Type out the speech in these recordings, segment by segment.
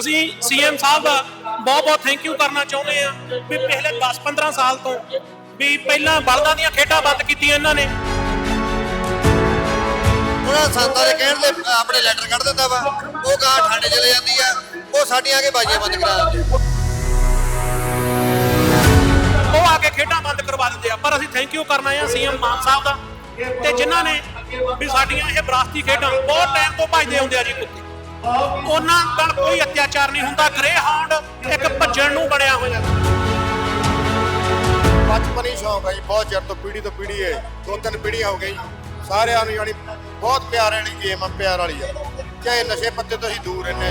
ਅਸੀਂ ਸੀਐਮ ਸਾਹਿਬ ਦਾ ਬਹੁਤ ਬਹੁਤ ਥੈਂਕ ਯੂ ਕਰਨਾ ਚਾਹੁੰਦੇ ਆ ਵੀ ਪਿਛਲੇ 10-15 ਸਾਲ ਤੋਂ ਵੀ ਪਹਿਲਾਂ ਬਲਦਾਂ ਦੀਆਂ ਖੇਡਾਂ ਬੰਦ ਕੀਤੀਆਂ ਇਹਨਾਂ ਨੇ। ਉਹਨਾਂ ਸੰਤਾਂ ਦੇ ਕਹਿਣ ਤੇ ਆਪਣੇ ਲੈਟਰ ਕੱਢ ਦਿੰਦਾ ਵਾ। ਉਹ ਗਾਂ ਠੰਡ ਚਲੇ ਜਾਂਦੀ ਆ। ਉਹ ਸਾਡੀਆਂ ਆ ਕੇ ਬਾਜੀਆਂ ਬੰਦ ਕਰਾ ਦਿੰਦੇ। ਉਹ ਆ ਕੇ ਖੇਡਾਂ ਬੰਦ ਕਰਵਾ ਦਿੰਦੇ ਆ। ਪਰ ਅਸੀਂ ਥੈਂਕ ਯੂ ਕਰਨਾ ਆ ਸੀਐਮ ਮਾਨ ਸਾਹਿਬ ਦਾ। ਤੇ ਜਿਨ੍ਹਾਂ ਨੇ ਵੀ ਸਾਡੀਆਂ ਇਹ ਵਿਰਾਸਤੀ ਖੇਡਾਂ ਬਹੁਤ ਟਾਈਮ ਤੋਂ ਭਜਦੇ ਆਉਂਦੇ ਆ ਜੀ ਕੁੱਤੇ। ਉਹਨਾਂ ਨਾਲ ਕੋਈ ਅਤਿਆਚਾਰ ਨਹੀਂ ਹੁੰਦਾ। ਗ੍ਰੇ ਹਾਊਂਡ ਇੱਕ ਭੱਜਣ ਨੂੰ ਬਣਿਆ ਹੋਇਆ। ਬਚਪਨ ਹੀ ਸ਼ੌਂਕ ਹੈ ਜੀ ਬਹੁਤ ਚਿਰ ਤੋਂ ਪੀੜ੍ਹੀ ਤੋਂ ਪੀੜ੍ਹੀ ਹੈ ਦੋ ਤਿੰਨ ਪੀੜ੍ਹੀਆਂ ਹੋ ਗਈ ਸਾਰਿਆਂ ਨੂੰ ਯਾਨੀ ਬਹੁਤ ਪਿਆਰ ਵਾਲੀ ਗੇਮ ਆ ਪਿਆਰ ਵਾਲੀ ਆ। ਚਾਹੇ ਨਸ਼ੇ ਪੱਤੇ ਤੋਂ ਅਸੀਂ ਦੂਰ ਰਹਿੰਦੇ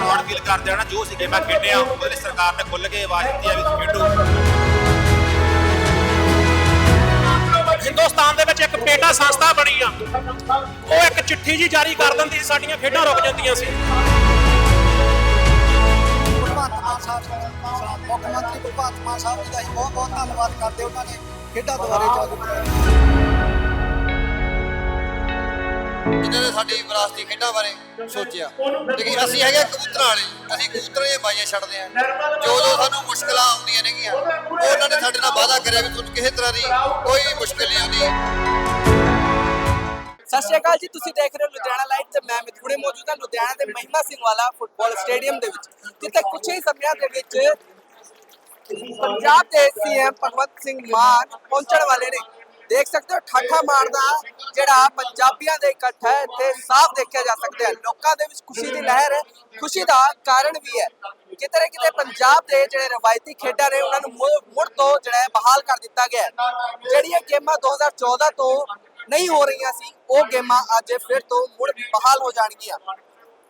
ਹਾਂ ਫੀਲ ਕਰਦੇ ਆ ਨਾ ਜੋ ਅਸੀਂ ਗੇਮਾਂ ਖੇਡੇ ਆ ਉਹਦੇ ਲਈ ਸਰਕਾਰ ਨੇ ਖੁੱਲ ਕੇ ਆਵਾਜ਼ ਦਿੱਤੀ ਆ ਵੀ ਖੇਡੋ। ਹਿੰਦੁਸਤਾਨ ਦੇ ਵਿੱਚ ਇੱਕ ਪੇਟਾ ਸੰਸਥਾ ਬਣੀ ਆ। ਉਹ ਇੱਕ ਚਿੱਠੀ ਜੀ ਜਾਰੀ ਕਰ ਦਿੰਦੀ ਸੀ, ਸਾਡੀਆਂ ਖੇਡਾਂ ਰੁਕ ਜਾਂਦੀਆਂ ਸੀ। ਭਗਵੰਤ ਮਾਨ ਸਾਹਿਬ ਸਾਹਿਬ ਮੁੱਖ ਮੰਤਰੀ ਭਗਵੰਤ ਮਾਨ ਸਾਹਿਬ ਜੀ ਦਾ ਅਸੀਂ ਬਹੁਤ ਬਹੁਤ ਧੰਨਵਾਦ ਕਰਦੇ ਉਹਨਾਂ ਨੇ ਖੇਡਾਂ ਦੁਆਰੇ ਚਾਲੂ ਕਰਾਈਆਂ ਜਿਨ੍ਹਾਂ ਸਾਡੀ ਵਿਰਾਸਤੀ ਖੇਡਾਂ ਬਾਰੇ ਸੋਚਿਆ। ਲੇਕਿਨ ਅਸੀਂ ਹੈਗੇ ਕਬੂਤਰਾਂ ਵਾਲੇ। ਅਸੀਂ ਕਬੂਤਰਾਂ ਦੀਆਂ ਬਾਈਆਂ ਛੱਡਦੇ ਆ। ਜੋ ਜੋ ਸਾਨੂੰ ਮੁਸ਼ਕਲਾਂ ਆਉਂਦੀਆਂ ਨੇਗੀਆਂ ਉਹਨਾਂ ਨੇ ਸਾਡੇ ਨਾਲ ਵਾਅਦਾ ਕਰਿਆ ਵੀ ਤੁਹਾਨੂੰ ਕਿਸੇ ਤਰ੍ਹਾਂ ਦੀ ਕੋਈ ਮੁਸ਼ਕਲ ਨਹੀਂ ਆਉਂਦੀ। ਸਤਿ ਸ਼੍ਰੀ ਅਕਾਲ ਜੀ, ਤੁਸੀਂ ਦੇਖ ਰਹੇ ਹੋ ਲੁਧਿਆਣਾ ਲਾਈਵ ਤੇ ਮੈਂ ਮਿਥੁਣੇ ਮੌਜੂਦ ਹਾਂ ਲੁਧਿਆਣਾ ਦੇ ਮਹਿਮਾ ਸਿੰਘ ਵਾਲਾ ਫੁੱਟਬਾਲ ਸਟੇਡੀਅਮ ਦੇ ਵਿੱਚ। ਜਿੱਥੇ ਕੁਝ ਹੀ ਸਮਿਆਂ ਦੇ ਵਿੱਚ ਪੰਜਾਬ ਦੇ ਸੀਐਮ ਭਗਵੰਤ ਸਿੰਘ ਮਾਨ ਪਹੁੰਚਣ ਵਾਲੇ ਨੇ। ਦੇਖ ਸਕਦੇ ਹੋ, ਠਾਠਾ ਮਾਰਦਾ ਜਿਹੜਾ ਪੰਜਾਬੀਆਂ ਦੇ ਇਕੱਠ ਹੈ, ਇੱਥੇ ਸਾਫ਼ ਦੇਖਿਆ ਜਾ ਸਕਦਾ ਹੈ। ਲੋਕਾਂ ਦੇ ਵਿੱਚ ਖੁਸ਼ੀ ਦੀ ਲਹਿਰ ਹੈ। ਖੁਸ਼ੀ ਦਾ ਕਾਰਨ ਵੀ ਹੈ ਕਿਤੇ ਕਿਤੇ ਪੰਜਾਬ ਦੇ ਜਿਹੜੇ ਰਵਾਇਤੀ ਖੇਡਾਂ ਨੇ, ਉਹਨਾਂ ਨੂੰ ਮੁੜ ਤੋਂ ਜਿਹੜਾ ਬਹਾਲ ਕਰ ਦਿੱਤਾ ਗਿਆ ਹੈ। ਜਿਹੜੀਆਂ ਗੇਮਾਂ 2014 ਤੋਂ ਨਹੀਂ ਹੋ ਰਹੀਆਂ ਸੀ, ਉਹ ਗੇਮਾਂ ਅੱਜ ਫਿਰ ਤੋਂ ਮੁੜ ਬਹਾਲ ਹੋ ਜਾਣਗੀਆਂ।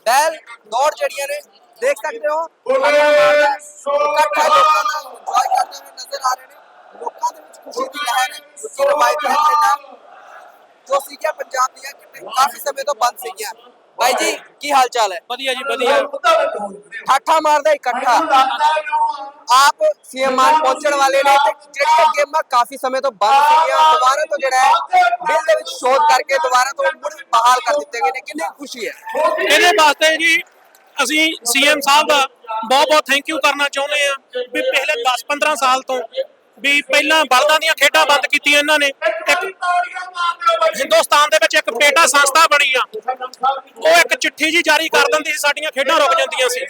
ਬੈਲ ਦੌੜ ਜਿਹੜੀਆਂ ਨੇ, ਦੇਖ ਸਕਦੇ ਹੋ ਬੰਦ ਸੀਗੀਆਂ। ਭਾਈ ਜੀ ਕੀ ਹਾਲ ਚਾਲ ਹੈ? ਵਧੀਆ ਜੀ ਵਧੀਆ। ਠਾਠਾ ਮਾਰਦਾ ਇਕੱਠਾ। ਆਪ ਸੀਐਮ ਮਾਨ ਪਹੁੰਚਣ ਵਾਲੇ ਨੇ ਤੇ ਜਿਹੜੀਆਂ ਗੇਮਾਂ ਕਾਫੀ ਸਮੇਂ ਤੋਂ ਬੰਦ ਸੀਗੀਆਂ ਦੁਬਾਰਾ ਤੋਂ ਜਿਹੜਾ ਹੈ ਬਿੱਲ ਦੇ ਵਿੱਚ ਸ਼ੋਧ ਕਰਕੇ ਦੁਬਾਰਾ ਤੋਂ ਮੁੜ ਬਹਾਲ ਕਰ ਦਿੱਤੇ ਗਏ ਨੇ। ਕਿੰਨੀ ਖੁਸ਼ੀ ਹੈ। ਇਹਦੇ ਵਾਸਤੇ ਜੀ ਅਸੀਂ ਸੀਐਮ ਸਾਹਿਬ ਦਾ ਬਹੁਤ ਬਹੁਤ ਥੈਂਕ ਯੂ ਕਰਨਾ ਚਾਹੁੰਦੇ ਆ ਵੀ ਪਿਛਲੇ 10-15 ਸਾਲ ਤੋਂ ਵੀ ਪਹਿਲਾਂ ਬਲਦਾਂ ਦੀਆਂ ਖੇਡਾਂ ਬੰਦ ਕੀਤੀਆਂ ਇਹਨਾਂ ਨੇ। ਇੱਕ ਹਿੰਦੁਸਤਾਨ ਦੇ ਵਿੱਚ ਇੱਕ ਪੇਟਾ ਸੰਸਥਾ ਬਣੀ ਆ। ਉਹ ਇੱਕ ਚਿੱਠੀ ਜੀ ਜਾਰੀ ਕਰ ਦਿੰਦੀ ਸੀ, ਸਾਡੀਆਂ ਖੇਡਾਂ ਰੁਕ ਜਾਂਦੀਆਂ ਸੀ।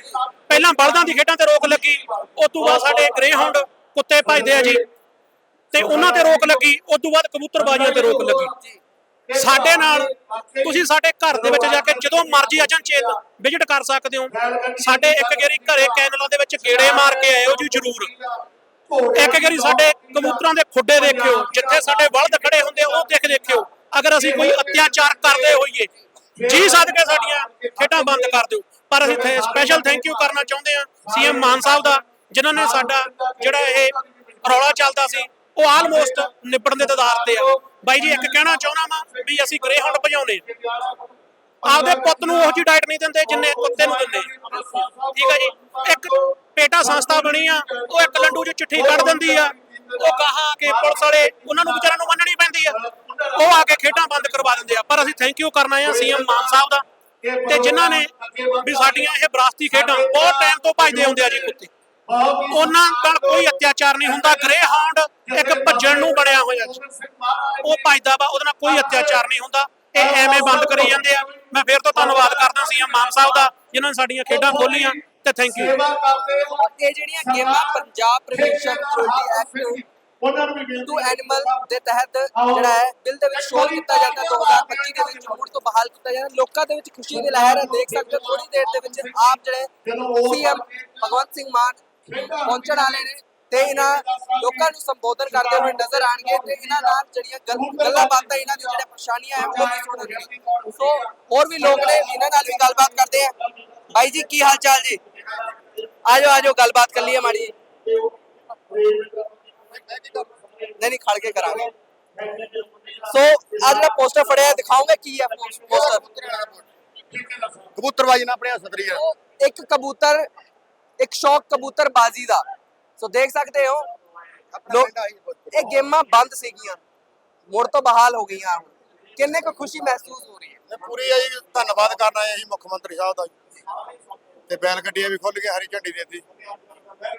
ਪਹਿਲਾਂ ਬਲਦਾਂ ਦੀ ਖੇਡਾਂ ਤੇ ਰੋਕ ਲੱਗੀ ਉਸ ਤੋਂ ਬਾਅਦ ਸਾਡੇ ਗ੍ਰੇ ਹਾਊਂਡ ਕੁੱਤੇ ਭਜਦੇ ਆ ਜੀ। ਤੇ ਉਹਨਾਂ ਤੇ ਰੋਕ ਲੱਗੀ ਉਸ ਤੋਂ ਬਾਅਦ ਕਬੂਤਰਬਾਜ਼ੀਆਂ ਤੇ ਰੋਕ ਲੱਗੀ। ਸਾਡੇ ਨਾਲ, ਤੁਸੀਂ ਸਾਡੇ ਘਰ ਦੇ ਵਿੱਚ ਜਾ ਕੇ ਜਦੋਂ ਮਰਜ਼ੀ ਅਚਨਚੇਤ ਵਿਜ਼ਿਟ ਕਰ ਸਕਦੇ ਹੋ। ਸਾਡੇ ਇੱਕ ਗੇਰੀ ਘਰੇ ਕੈਨਲਾਂ ਦੇ ਵਿੱਚ ਗੇੜੇ ਮਾਰ ਕੇ ਆਇਓ ਜੀ, ਜ਼ਰੂਰ। ਇੱਕ ਗੇਰੀ ਸਾਡੇ ਕਬੂਤਰਾਂ ਦੇ ਖੁੱਡੇ ਦੇਖਿਓ ਜਿੱਥੇ ਸਾਡੇ ਬਲਦ ਖੜੇ ਹੁੰਦੇ ਉਹ ਦੇਖ ਦੇਖਿਓ। ਅਗਰ ਅਸੀਂ ਕੋਈ ਅਤਿਆਚਾਰ ਕਰਦੇ ਹੋਈਏ ਜੀ ਸਦਕੇ ਸਾਡੀਆਂ ਖੇਡਾਂ ਬੰਦ ਕਰ ਦਿਓ। ਪਰ ਅਸੀਂ ਸਪੈਸ਼ਲ ਥੈਂਕ ਯੂ ਕਰਨਾ ਚਾਹੁੰਦੇ ਹਾਂ ਸੀਐਮ ਮਾਨ ਸਾਹਿਬ ਦਾ ਜਿਨ੍ਹਾਂ ਨੇ ਸਾਡਾ ਜਿਹੜਾ ਇਹ ਰੌਲਾ ਚੱਲਦਾ ਸੀ ਉਹ ਆਲਮੋਸਟ ਨਿਬੜਨ ਦੇ ਦਦਾਰ ਤੇ ਆ। ਬਾਈ ਜੀ ਇੱਕ ਕਹਿਣਾ ਚਾਹੁੰਦਾ ਮੈਂ ਵੀ ਅਸੀਂ ਗ੍ਰੇ ਹਾਊਂਡ ਭਜਾਉਂਦੇ ਆਪਦੇ ਪੁੱਤ ਨੂੰ ਉਹ ਜੀ ਡਾਈਟ ਨਹੀਂ ਦਿੰਦੇ ਜਿੰਨੇ ਕੁੱਤੇ ਨੂੰ ਦਿੰਦੇ। ਠੀਕ ਹੈ ਜੀ? ਇੱਕ ਪੇਟਾ ਸੰਸਥਾ ਬਣੀ ਆ, ਉਹ ਇੱਕ ਲੰਡੂ 'ਚ ਚਿੱਠੀ ਕੱਢ ਦਿੰਦੀ ਆ। ਉਹ ਕਹਾ ਕਿ ਪੁਲਿਸ ਵਾਲੇ, ਉਹਨਾਂ ਨੂੰ ਵਿਚਾਰਿਆਂ ਨੂੰ ਮੰਨਣੀ ਪੈਂਦੀ ਆ। ਉਹ ਆ ਕੇ ਖੇਡਾਂ ਬੰਦ ਕਰਵਾ ਦਿੰਦੇ ਆ। ਪਰ ਅਸੀਂ ਥੈਂਕ ਯੂ ਕਰਨਾ ਆ ਸੀਐਮ ਮਾਨ ਸਾਹਿਬ ਦਾ। ਤੇ ਜਿਨ੍ਹਾਂ ਨੇ ਵੀ ਸਾਡੀਆਂ ਇਹ ਵਿਰਾਸਤੀ ਖੇਡਾਂ ਬਹੁਤ ਟਾਈਮ ਤੋਂ ਭਜਦੇ ਆਉਂਦੇ ਆ ਜੀ ਕੁੱਤੇ। ਉਹਨਾਂ ਨਾਲ ਕੋਈ ਅਤਿਆਚਾਰ ਨਹੀਂ ਹੁੰਦਾ। ਗ੍ਰੇ ਹਾਊਂਡ ਇੱਕ ਭੱਜਣ ਨੂੰ ਬਣਿਆ ਹੋਇਆ ਉਹ ਭਜਦਾ ਵਾ, ਉਹਦੇ ਨਾਲ ਕੋਈ ਅਤਿਆਚਾਰ ਨਹੀਂ ਹੁੰਦਾ। ਇਹ ਐਵੇਂ ਬੰਦ ਕਰੀ ਜਾਂਦੇ ਆ। ਮੈਂ ਫੇਰ ਤੋਂ ਧੰਨਵਾਦ ਕਰਦਾ ਸੀ ਮਾਨ ਸਾਹਿਬ ਦਾ, ਜਿਨ੍ਹਾਂ ਨੇ ਸਾਡੀਆਂ ਖੇਡਾਂ ਖੋਲੀਆਂ ਤੇ ਥੈਂਕ ਯੂ ਇਹ ਜਿਹੜੀਆਂ ਗੇਮਾਂ Punjab protection authority act to animal ਦੇ ਤਹਿਤ ਜਿਹੜਾ ਹੈ ਬਿੱਲ ਦੇ ਵਿੱਚ ਸ਼ੋਧ ਕੀਤਾ ਜਾਂਦਾ 2025 ਦੇ ਵਿੱਚ ਮੁੜ ਤੋਂ ਬਹਾਲ ਕੀਤਾ ਜਾਂਦਾ। ਲੋਕਾਂ ਦੇ ਵਿੱਚ ਖੁਸ਼ੀ ਦੀ ਲਹਿਰ ਹੈ ਦੇਖ ਸਕਦੇ ਹੋ ਥੋੜੀ ਦੇਰ ਦੇ ਵਿੱਚ ਆਪ ਜਿਹੜੇ ਸੀਐਮ ਭਗਵੰਤ ਸਿੰਘ ਮਾਨ ਪਹੁੰਚਣ ਵਾਲੇ ਨੇ ਤੇ ਇਹਨਾਂ ਲੋਕਾਂ ਨੂੰ ਸੰਬੋਧਨ ਕਰਦੇ ਹੋਏ ਨਜ਼ਰ ਆਣਗੇ ਤੇ ਇਹਨਾਂ ਨਾਲ ਜਿਹੜੀਆਂ ਗੱਲ- ਬਾਤਾਂ ਇਹਨਾਂ ਦੀਆਂ ਜਿਹੜੀਆਂ ਪਰੇਸ਼ਾਨੀਆਂ ਹੈ ਉਹ ਵੀ ਸੁਣਨਗੇ। ਸੋ ਹੋਰ ਵੀ ਲੋਕ ਨੇ ਇਹਨਾਂ ਨਾਲ ਵੀ ਗੱਲਬਾਤ ਕਰਦੇ ਆ ਭਾਈ ਜੀ ਕੀ ਹਾਲ ਚਾਲ ਜੀ? ਆਜੋ ਆਜੋ ਗੱਲਬਾਤ ਕਰ ਲਈਏ ਮਾੜੀ। ਨਹੀਂ ਨਹੀਂ ਖੜ ਕੇ ਕਰਾਂਗੇ। ਸੋ ਆ ਜਿਹੜਾ ਪੋਸਟਰ ਫੜਿਆ ਹੈ, ਦਿਖਾਓਗੇ ਕੀ ਹੈ ਪੋਸਟਰ ਕਬੂਤਰਬਾਜੀ ਨਾਲ ਆਪਣੇ ਸਤਰੀ ਇੱਕ ਕਬੂਤਰ ਇੱਕ ਸ਼ੌਕ ਕਬੂਤਰ ਬਾਜ਼ੀ ਦਾ। ਸੋ ਦੇਖ ਸਕਦੇ ਹੋ? ਇਹ ਗੇਮਾਂ ਬੰਦ ਸੀਗੀਆਂ। ਮੁੜ ਤੋਂ ਬਹਾਲ ਹੋ ਗਈਆਂ ਹੁਣ। ਕਿੰਨੇ ਕੁ ਖੁਸ਼ੀ ਮਹਿਸੂਸ ਹੋ ਰਹੀ ਹੈ? ਪੂਰੀ ਜੀ ਧੰਨਵਾਦ ਕਰਨਾ ਹੈ ਜੀ ਮੁੱਖ ਮੰਤਰੀ ਸਾਹਿਬ ਦਾ। ਤੇ ਬੈਲ ਗੱਡੀਆਂ ਵੀ ਖੁੱਲ ਗਈਆਂ ਹਰੀ ਝੰਡੀ ਦੇ ਦਿੱਤੀ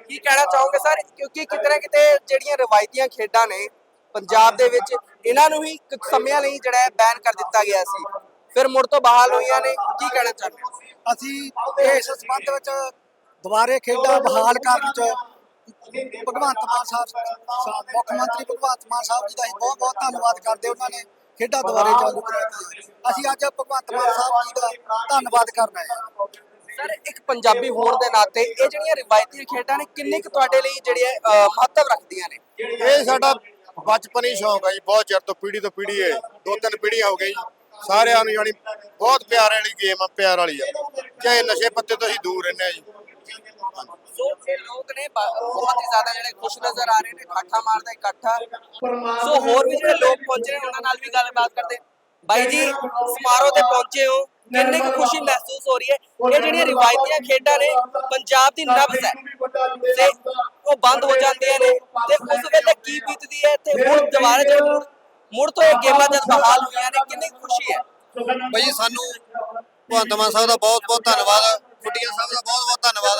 ਕੀ ਕਹਿਣਾ ਚਾਹੋਗੇ ਸਰ? ਕਿਉਂਕਿ ਕਿਤੇ ਨਾ ਕਿਤੇ ਜਿਹੜੀਆਂ ਰਵਾਇਤੀਆਂ ਖੇਡਾਂ ਨੇ ਪੰਜਾਬ ਦੇ ਵਿੱਚ ਇਹਨਾਂ ਨੂੰ ਹੀ ਕੁਝ ਸਮਿਆਂ ਲਈ ਜਿਹੜਾ ਹੈ ਬੈਨ ਕਰ ਦਿੱਤਾ ਗਿਆ ਸੀ। ਫਿਰ ਮੁੜ ਤੋਂ ਬਹਾਲ ਹੋਈਆਂ ਨੇ ਕੀ ਕਹਿਣਾ ਚਾਹੁੰਦੇ ਹੋ? ਅਸੀਂ ਇਸ ਸੰਬੰਧ ਵਿੱਚ ਦੁਬਾਰੇ ਖੇਡਾਂ ਬਹਾਲ ਕਰਨ ਚ ਭਗਵੰਤ ਮਾਨ ਸਾਹਿਬ ਸਾਹਿਬ- ਮੁੱਖ ਮੰਤਰੀ ਭਗਵੰਤ ਮਾਨ ਸਾਹਿਬ ਜੀ ਦਾ ਅਸੀਂ ਬਹੁਤ ਬਹੁਤ ਧੰਨਵਾਦ ਕਰਦੇ ਉਹਨਾਂ ਨੇ ਖੇਡਾਂ ਦੁਬਾਰੇ ਚਾਲੂ ਕਰਾਈਆਂ। ਅਸੀਂ ਅੱਜ ਭਗਵੰਤ ਮਾਨ ਸਾਹਿਬ ਜੀ ਦਾ ਧੰਨਵਾਦ ਕਰਨਾ ਹੈ। ਸਰ ਇੱਕ ਪੰਜਾਬੀ ਹੋਣ ਦੇ ਨਾਤੇ ਇਹ ਜਿਹੜੀਆਂ ਰਵਾਇਤੀ ਖੇਡਾਂ ਨੇ ਕਿੰਨੇ ਕੁ ਤੁਹਾਡੇ ਲਈ ਜਿਹੜੀਆਂ ਅਹ, ਮਹੱਤਵ ਰੱਖਦੀਆਂ ਨੇ? ਇਹ ਸਾਡਾ ਬਚਪਨੀ ਸ਼ੌਂਕ ਹੈ ਜੀ ਬਹੁਤ ਚਿਰ ਤੋਂ ਪੀੜ੍ਹੀ ਤੋਂ ਪੀੜ੍ਹੀ ਹੈ। ਦੋ ਤਿੰਨ ਪੀੜ੍ਹੀਆਂ ਹੋ ਗਈ ਸਾਰਿਆਂ ਨੂੰ ਜਾਨੀ ਬਹੁਤ ਪਿਆਰ ਵਾਲੀ ਗੇਮ ਆ ਪਿਆਰ ਵਾਲੀ ਆ। ਚਾਹੇ ਨਸ਼ੇ ਪੱਤੇ ਤੋਂ ਅਸੀਂ ਦੂਰ ਰਹਿੰਦੇ ਆ ਜੀ। ਸੋ ਇਹ ਲੋਕ ਨੇ ਬਹੁਤ ਹੀ ਜ਼ਿਆਦਾ ਜਿਹੜੇ ਖੁਸ਼ ਨਜ਼ਰ ਆ ਰਹੇ ਨੇ ਠਾਠਾ ਮਾਰਦਾ ਇਕੱਠਾ। ਸੋ ਹੋਰ ਵੀ ਜਿਹੜੇ ਲੋਕ ਪਹੁੰਚੇ ਨੇ ਉਹਨਾਂ ਨਾਲ ਵੀ ਗੱਲਬਾਤ ਕਰਦੇ। ਹਾਂ। ਬਾਈ ਜੀ ਸਮਾਰੋਹ ਤੇ ਪਹੁੰਚੇ ਹੋ। ਕਿੰਨੀ ਕੁ ਖੁਸ਼ੀ ਮਹਿਸੂਸ ਹੋ ਰਹੀ ਹੈ। ਇਹ ਜਿਹੜੀਆਂ ਰਿਵਾਇਤੀਆਂ ਖੇਡਾਂ ਨੇ ਪੰਜਾਬ ਦੀ ਨਬਜ਼ ਹੈ। ਤੇ ਉਹ ਬੰਦ ਹੋ ਜਾਂਦੀਆਂ ਨੇ। ਤੇ ਉਸ ਵੇਲੇ ਕੀ ਬੀਤਦੀ ਹੈ ਤੇ ਹੁਣ ਦੁਬਾਰਾ ਜਦ ਮੁੜ- ਤੋਂ ਇਹ ਗੇਮਾਂ ਜਦ ਬਹਾਲ ਹੋਈਆਂ ਨੇ ਕਿੰਨੀ ਖੁਸ਼ੀ ਹੈ। ਭਾਈ ਸਾਨੂੰ ਭਗਵੰਤ ਮਾਨ ਸਾਹਿਬ ਦਾ ਬਹੁਤ ਬਹੁਤ ਧੰਨਵਾਦ। ਖੁੱਡੀਆਂ ਸਾਹਿਬ ਦਾ ਬਹੁਤ ਬਹੁਤ ਧੰਨਵਾਦ,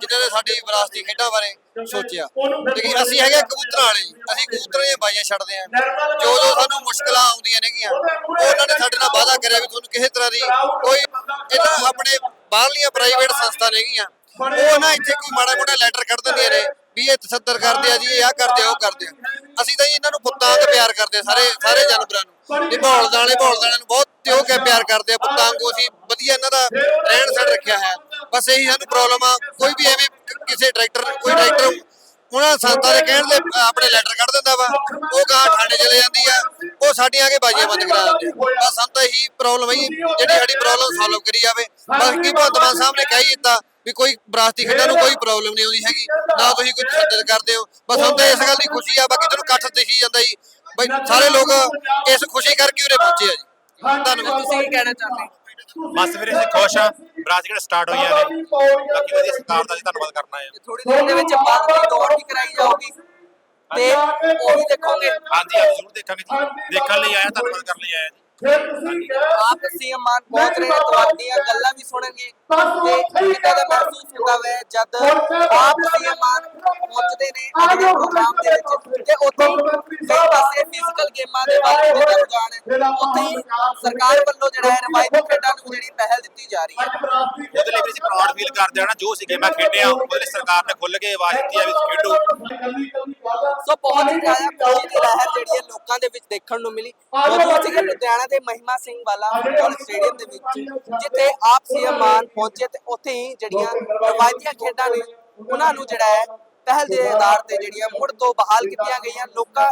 ਜਿਨ੍ਹਾਂ ਨੇ ਸਾਡੀ ਵਿਰਾਸਤੀ ਖੇਡਾਂ ਬਾਰੇ ਸੋਚਿਆ। ਕਿ ਅਸੀਂ ਹੈਗੇ ਕਬੂਤਰਾਂ ਵਾਲੇ ਅਸੀਂ ਕਬੂਤਰਾਂ ਦੀਆਂ ਬਾਈਆਂ ਛੱਡਦੇ ਆ। ਜੋ ਜੋ ਸਾਨੂੰ ਮੁਸ਼ਕਲਾਂ ਆਉਂਦੀਆਂ ਨੇਗੀਆਂ ਉਹਨਾਂ ਨੇ ਸਾਡੇ ਨਾਲ ਵਾਅਦਾ ਕਰਿਆ ਵੀ ਤੁਹਾਨੂੰ ਕਿਸੇ ਤਰ੍ਹਾਂ ਦੀ ਕੋਈ ਇਹਨਾਂ ਆਪਣੇ ਬਾਹਰਲੀਆਂ ਪ੍ਰਾਈਵੇਟ ਸੰਸਥਾ ਨੇਗੀਆਂ, ਉਹ ਨਾ ਇੱਥੇ ਕੋਈ ਮਾੜਾ ਮੋਟਾ ਲੈਟਰ ਕੱਢ ਦਿੰਦੀਆਂ ਨੇ ਵੀ ਇਹ ਤਸੱਦਰ ਕਰਦੇ ਆ ਜੀ, ਇਹ ਆ ਕਰਦੇ ਆ, ਉਹ ਕਰਦੇ ਆ। ਅਸੀਂ ਤਾਂ ਜੀ ਇਹਨਾਂ ਨੂੰ ਪੁੱਤਾਂ ਤੇ ਪਿਆਰ ਕਰਦੇ ਆ, ਸਾਰੇ ਸਾਰੇ ਜਾਨਵਰਾਂ ਨੂੰ। ਇਹ ਭੌਲਦਾਂ ਵਾਲੇ ਭੌਲਦਾਂ ਨੂੰ ਬਹੁਤ ਤਿਉ ਕੇ ਪਿਆਰ ਕਰਦੇ ਆ, ਪੁੱਤਾਂ ਵਾਂਗੂ ਅਸੀਂ ਵਧੀਆ ਇਹਨਾਂ ਦਾ ਰਹਿਣ ਸਹਿਣ ਰੱਖਿਆ ਹੈ ਬਸ ਇਹੀ ਸਾਨੂੰ ਪ੍ਰੋਬਲਮ ਆ। ਕੋਈ ਵੀ ਐਵੇਂ ਕਿਸੇ ਡਾਇਰੈਕਟਰ ਕੋਈ ਡਾਇਰੈਕਟਰ ਉਹਨਾਂ ਸੰਸਥਾ ਦੇ ਕਹਿਣ ਦੇ ਆਪਣੇ ਲੈਟਰ ਕੱਢ ਦਿੰਦਾ ਵਾ। ਉਹ ਗਾਂ ਠਾਣੇ ਚਲੇ ਜਾਂਦੀ ਆ। ਉਹ ਸਾਡੀਆਂ ਆ ਕੇ ਬਾਜੀਆਂ ਬੰਦ ਕਰਾ ਦਿੰਦੇ ਆ। ਬਸ ਸਾਨੂੰ ਤਾਂ ਇਹੀ ਪ੍ਰੋਬਲਮ ਹੈ ਜੀ, ਜਿਹੜੀ ਸਾਡੀ ਪ੍ਰੋਬਲਮ ਸੋਲਵ ਕਰੀ ਜਾਵੇ। ਬਾਕੀ ਭਗਵੰਤ ਮਾਨ ਸਾਹਿਬ ਨੇ ਕਹਿ ਦਿੱਤਾ ਵੀ ਕੋਈ ਵਿਰਾਸਤੀ ਖੇਡਾਂ ਨੂੰ ਕੋਈ ਪ੍ਰੋਬਲਮ ਨਹੀਂ ਆਉਂਦੀ ਹੈਗੀ। ਨਾ ਤੁਸੀਂ ਕੋਈ ਤਸ਼ੱਦਦ ਕਰਦੇ ਹੋ। ਬਸ ਹੁਣ ਤਾਂ ਇਸ ਗੱਲ ਦੀ ਖੁਸ਼ੀ ਆ। ਬਾਕੀ ਤੁਹਾਨੂੰ ਇਕੱਠ ਦਿਖੀ ਜਾਂਦਾ ਜੀ। ਬਈ ਸਾਰੇ ਲੋਕ ਇਸ ਖੁਸ਼ੀ ਕਰਕੇ ਉਰੇ ਪਹੁੰਚੇ ਆ ਜੀ। ਧੰਨਵਾਦ। ਤੁਸੀਂ ਕੀ ਕਹਿਣਾ ਚਾਹੁੰਦੇ? ਬਸ ਵੀਰੇ ਅਸੀਂ ਖੁਸ਼ ਆ। ਬਰਾਜ ਜਿਹੜਾ ਸਟਾਰਟ ਹੋਈਆਂ ਨੇ ਬਾਕੀ ਵਧੀਆ ਸਰਕਾਰ ਦਾ ਜੀ ਧੰਨਵਾਦ ਕਰਨਾ ਹੈ। ਥੋੜੀ ਦੇਰ ਦੇ ਵਿੱਚ ਬੰਦ ਦੀ ਦੌੜ ਵੀ ਕਰਾਈ ਜਾਊਗੀ। ਤੇ ਉਹ ਵੀ ਦੇਖੋਗੇ। ਹਾਂਜੀ ਆਪ ਜ਼ਰੂਰ ਦੇਖਾਂਗੇ ਜੀ। ਦੇਖਣ ਲਈ ਆਇਆ ਧੰਨਵਾਦ ਕਰਨ ਲਈ ਆਇਆ ਜੀ। ਆਪ ਸੀਐਮ ਮਾਨ ਪਹੁੰਚ ਰਹੇ ਨੇ ਤੁਹਾਡੀਆਂ ਗੱਲਾਂ ਵੀ ਸੁਣਨਗੇ। ਤੇ ਕਿੱਦਾਂ ਦਾ ਮਹਿਸੂਸ ਹੁੰਦਾ ਵੇ ਜਦ ਆਪ ਸੀਐਮ ਮਾਨ ਪਹੁੰਚਦੇ ਨੇ ਆਪਣੇ ਪ੍ਰੋਗਰਾਮ ਦੇ ਵਿੱਚ। ਤੇ ਉੱਥੇ ਹੀ ਕਈ ਪਾਸੇ ਫਿਜ਼ੀਕਲ ਗੇਮਾਂ ਦੇ ਵੱਲ ਵੀ ਰੁਝਾਨ ਹੈ ਉੱਥੇ ਹੀ ਸਰਕਾਰ ਵੱਲੋਂ ਜਿਹੜਾ ਹੈ ਰਵਾਇਤੀ ਖੇਡਾਂ ਨੂੰ ਜਿਹੜੀ ਪਹਿਲ ਦਿੱਤੀ ਜਾ ਰਹੀ ਹੈ। ਉਹਦੇ ਲਈ ਵੀ ਅਸੀਂ ਪ੍ਰਾਊਡ ਫੀਲ ਕਰਦੇ ਆ ਨਾ ਜੋ ਅਸੀਂ ਗੇਮਾਂ ਖੇਡੇ ਆ ਉਹਦੇ ਲਈ ਸਰਕਾਰ ਨੇ ਖੁੱਲ ਕੇ ਆਵਾਜ਼ ਦਿੱਤੀ ਆ ਵੀ ਤੁਸੀਂ ਖੇਡੋ। ਸੋ ਬਹੁਤ ਹੀ ਜ਼ਿਆਦਾ ਖੁਸ਼ੀ ਦੀ ਲਹਿਰ ਜਿਹੜੀ ਹੈ ਲੋਕਾਂ ਦੇ ਵਿੱਚ ਦੇਖਣ ਨੂੰ ਮਿਲੀ। ਉਦੋਂ ਸੀਗੇ ਲੁਧਿਆਣਾ ਦੇ ਮਹਿਮਾ ਸਿੰਘ ਵਾਲਾ ਫੁੱਟਬਾਲ ਸਟੇਡੀਅਮ ਦੇ ਵਿੱਚ ਜਿੱਥੇ ਆਪ ਸੀਐਮ ਮਾਨ ਪਹੁੰਚੇ ਤੇ ਉੱਥੇ ਹੀ ਜਿਹੜੀਆਂ ਰਵਾਇਤੀਆਂ ਖੇਡਾਂ ਨੇ ਉਹਨਾਂ ਨੂੰ ਜਿਹੜਾ ਹੈ ਪਹਿਲ ਦੇ ਆਧਾਰ ਤੇ ਜਿਹੜੀਆਂ ਮੁੜ ਤੋਂ ਬਹਾਲ ਕੀਤੀਆਂ ਗਈਆਂ ਲੋਕਾਂ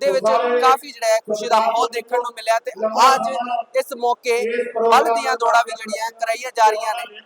ਦੇ ਵਿੱਚ ਕਾਫੀ ਜਿਹੜਾ ਹੈ ਖੁਸ਼ੀ ਦਾ ਮਾਹੌਲ ਦੇਖਣ ਨੂੰ ਮਿਲਿਆ ਤੇ ਅੱਜ ਇਸ ਮੌਕੇ ਬਲ ਦੀਆਂ ਦੌੜਾਂ ਵੀ ਜਿਹੜੀਆਂ ਕਰਾਈਆਂ ਜਾ ਰਹੀਆਂ ਨੇ।